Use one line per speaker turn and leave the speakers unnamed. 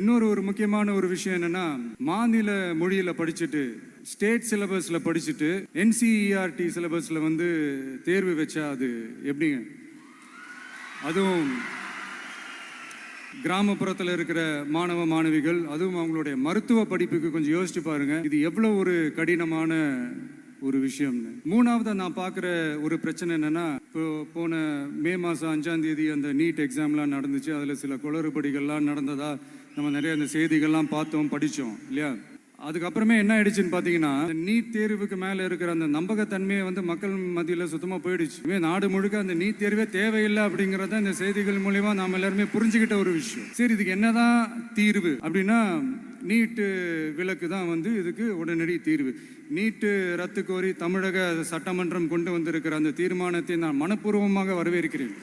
இன்னொரு ஒரு முக்கியமான ஒரு விஷயம் என்னன்னா மாநில மொழியில படிச்சுட்டு ஸ்டேட் சிலபஸ்ல படிச்சுட்டு என்சிஇஆர்டி சிலபஸ்ல வந்து தேர்வு வச்சா அது எப்படிங்க? அதுவும் கிராமப்புறத்தில் இருக்கிற மாணவ மாணவிகள் அதுவும் அவங்களுடைய மருத்துவ படிப்புக்கு கொஞ்சம் யோசிச்சு பாருங்க. இது எவ்வளோ ஒரு கடினமான ஒரு விஷயம்னு. மூணாவது நான் பார்க்குற ஒரு பிரச்சனை என்னன்னா இப்போ போன மே மாதம் அஞ்சாம் தேதி அந்த நீட் எக்ஸாம்லாம் நடந்துச்சு. அதில் சில குளறுபடிகள்லாம் நடந்ததா நம்ம நிறைய அந்த செய்திகள்லாம் பார்த்தோம் படித்தோம் இல்லையா? அதுக்கப்புறமே என்ன ஆயிடுச்சுன்னு பார்த்தீங்கன்னா நீட் தேர்வுக்கு மேலே இருக்கிற அந்த நம்பகத்தன்மையை வந்து மக்கள் மத்தியில் சுத்தமாக போயிடுச்சு. இனிமே நாடு முழுக்க அந்த நீட் தேர்வே தேவையில்லை அப்படிங்கிறத இந்த செய்திகள் மூலிமா நாம் எல்லாருமே புரிஞ்சுக்கிட்ட ஒரு விஷயம். சரி இதுக்கு என்னதான் தீர்வு அப்படின்னா நீட்டு விலக்கு தான் வந்து இதுக்கு உடனடி தீர்வு. நீட்டு ரத்து கோரி தமிழக சட்டமன்றம் கொண்டு வந்திருக்கிற அந்த தீர்மானத்தை நான் மனப்பூர்வமாக வரவேற்கிறேன்.